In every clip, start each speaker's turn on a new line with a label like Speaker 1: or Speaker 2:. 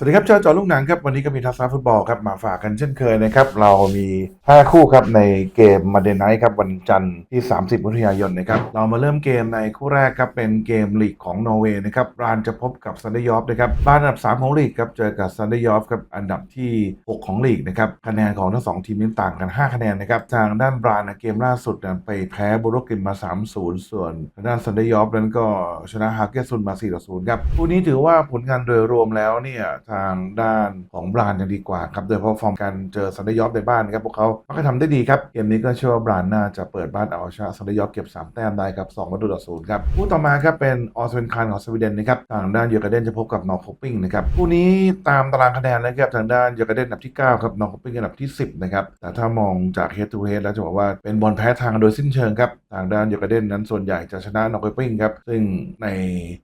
Speaker 1: สวัสดีครับเจ้าจอลูกหนังครับ วันนี้ก็มีทัศน์ฟุตบอลครับมาฝากกันเช่นเคยนะครับ เรามี 5 คู่ครับในเกมมาเดนไนท์ครับวันจันทร์ที่ 30มิถุนายนนะครับ เรามาเริ่มเกมในคู่แรกครับ เป็นเกมลีกของนอร์เวย์นะครับบรานจะพบกับซันเดยอฟนะครับบรานอันดับ 3 ของลีกครับเจอกับซันเดยอฟครับอันดับที่ 6 ของลีกนะครับคะแนนของทั้งสองทีมนี้ต่างกัน 5 คะแนนนะครับทางด้านบรานนะเกมล่าสุดนะไปแพ้บูโรกินมา 3-0 ส่วนทางด้านซันเดยอฟนั้นก็ชนะฮาเกซุนมา4-0ครับคู่นี้ถือว่าผลงานโดยรวมแล้วเนี่ยทางด้านของบรานยังดีกว่าครับโดยเฉพาะฟอร์มการเจอซันเดยอฟในบ้านนะครับพวกเขาก็ทำได้ดีครับเกมนี้ก็เชื่อว่าบรานน่าจะเปิดบ้านเอาชนะซันเดยอฟเก็บ 3 แต้มได้ครับ2ประตูต่อ0ครับคู่ต่อมาครับเป็นออสเวนคานของสวีเดนนะครับทางด้านเยอร์กเดนจะพบกับนอร์คอปปิ้งนะครับคู่นี้ตามตารางคะแนนนะครับทางด้านเยอร์กเดนอันดับที่9ครับนอร์คอปปิ้งอันดับที่ 10นะครับแต่ถ้ามองจากเฮดทูเฮดแล้วจะบอกว่าเป็นบอลแพ้ทางโดยสิ้นเชิงครับทางด้านเยกาเดนนั้นส่วนใหญ่จะชนะนอร์คอปปิ้งครับ ซึ่งใน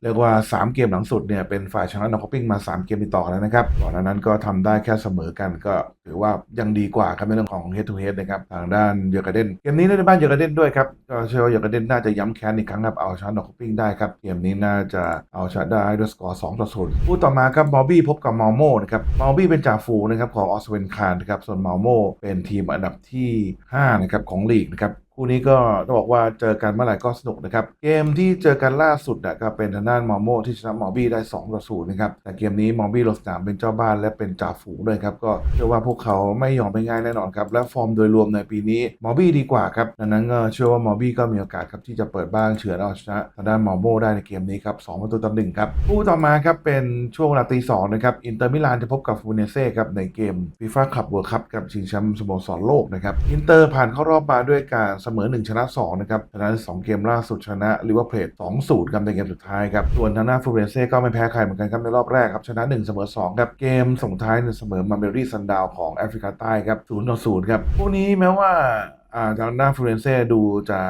Speaker 1: เรียกว่า 3 เกมหลังสุดเนี่ยเป็นฝ่ายชนะนอร์คอปปิ้งมา 3 เกมติดต่อกันแล้วนะครับก่อนหน้านั้นก็ทำได้แค่เสมอกันก็ถือว่ายังดีกว่าครับในเรื่องของ head to head นะครับทางด้านเยอกาเดนเกมนี้ในบ้านเยอกาเดนด้วยครับก็เชื่อว่าเยอกาเดนน่าจะย้ำแค้นอีกครั้งครับเอาชนะนอร์คอปปิ้งได้ครับเกมนี้น่าจะเอาชนะได้ด้วยสกอร์2ต่อ0คู่ต่อมาครับมอลบี้พบกับมอลโมนะครับมอลบี้เป็นจ่าฝูงนะครับของออสเวนคานนะครับส่วนมอลโม่เป็นทีมอันดับที่5นะครับของลีกนะครับ คู่นี้ก็ต้องบอกว่าเจอกันเมื่อไหร่ก็สนุกนะครับ เกมที่เจอกันล่าสุดนะก็เป็นทางด้านมอร์โมที่ชนะมอร์บี้ได้2ต่อ0นย์นะครับ แต่เกมนี้มอร์บี้ลงสนามเป็นเจ้าบ้านและเป็นจ่าฝูงด้วยครับ ก็เชื่อว่าพวกเขาไม่ยอมไปง่ายแน่นอนครับ และฟอร์มโดยรวมในปีนี้มอร์บี้ดีกว่าครับดังนั้นก็เชื่อว่ามอร์บี้ก็มีโอกาสครับที่จะเปิดบ้านเฉือนเอาชนะทางด้านมอร์โมได้ในเกมนี้ครับ2ประตูต่อหนึ่งครับคู่ต่อมาครับเป็นช่วงเวลาตีสองนะครับอินเตอร์มิลานจะพบกับฟูเนเซ่ครับในเกมฟีฟ่าคลับเวิร์คัพกับชิงแชมป์สโมสรโลกนะครับอินเตอร์ผ่านเข้ารอบมาด้วยการเสมอ 1 ชนะ 2 นะครับชนะ2เกมล่าสุดชนะลิเวอร์พูล2-0ครับในเกมสุดท้ายครับ ส่วนทางหน้าฟูเรนเซ่ก็ไม่แพ้ใครเหมือนกันครับในรอบแรกครับ ชนะ 1 เสมอ 2 ครับ เกมส่งท้ายเนี่ยเสมอมาเบรี่ซันดาวของแอฟริกาใต้ครับ0-0ครับ พวกนี้แม้ว่าอ่าทางด้าฟูเรนเซ่ดูจะ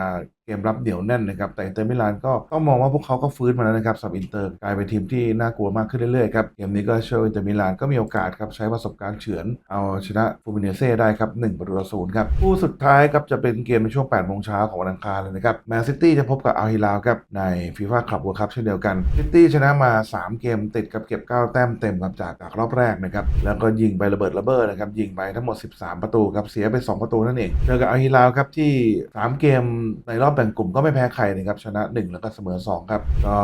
Speaker 1: เกมรับเหนียวแน่นนะครับแต่อินเตอร์มิลานก็ต้องมองว่าพวกเขาก็ฟื้นมาแล้วนะครับสำหรับอินเตอร์กลายเป็นทีมที่น่ากลัวมากขึ้นเรื่อยๆครับเกมนี้ก็เชื่อว่าอินเตอร์มิลานก็มีโอกาสครับใช้ประสบการณ์เฉือน เอาชนะฟูมิเนเซ่ได้ครับ1ประตูต่อศูนย์ครับคู่สุดท้ายครับจะเป็นเกมในช่วง8โมงเช้าของวันอังคารเลยนะครับแมนซิตี้จะพบกับอัลฮิลาลครับในฟีฟ่าคลับเวิร์คัพเช่นเดียวกันซิตี้ชนะมา 3 เกมติดกับเก็บ 9 แต้มเต็มครับจากจากรอบแรกนะครับแล้วก็ยิงไประเบิดระเบ้อนะครับยิงไปทั้งหมด 13 ประตูครับเสียไป 2 ประตูนั่นเองเจอกับอัลฮิลาลครับที่ 3 เกมในรอบแบ่งกลุ่มก็ไม่แพ้ใครนะครับชนะ 1 แล้วก็เสมอ2ครับก็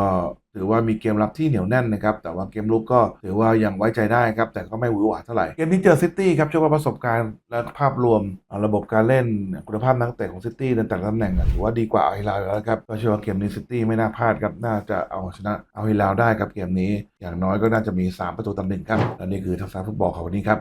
Speaker 1: ถือว่ามีเกมรับที่เหนียวแน่นนะครับ แต่ว่าเกมลุกก็ถือว่ายังไว้ใจได้ครับ แต่ก็ไม่หวือหวาเท่าไหร่ เกมนี้เจอซิตี้ครับเชื่อว่าประสบการณ์และภาพรวมระบบการเล่นคุณภาพนักเตะของซิตี้ในแต่ละตำแหน่งถือว่าดีกว่าเอาฮิลาแล้วครับก็เชื่อว่าเกมนี้ซิตี้ไม่น่าพลาดครับน่าจะเอาชนะเอาฮิลาได้ครับเกมนี้ อย่างน้อยก็น่าจะมี 3 ประตูต่อหนึ่งครับและนี่คือทักษะฟุตบอลของวันนี้ครับ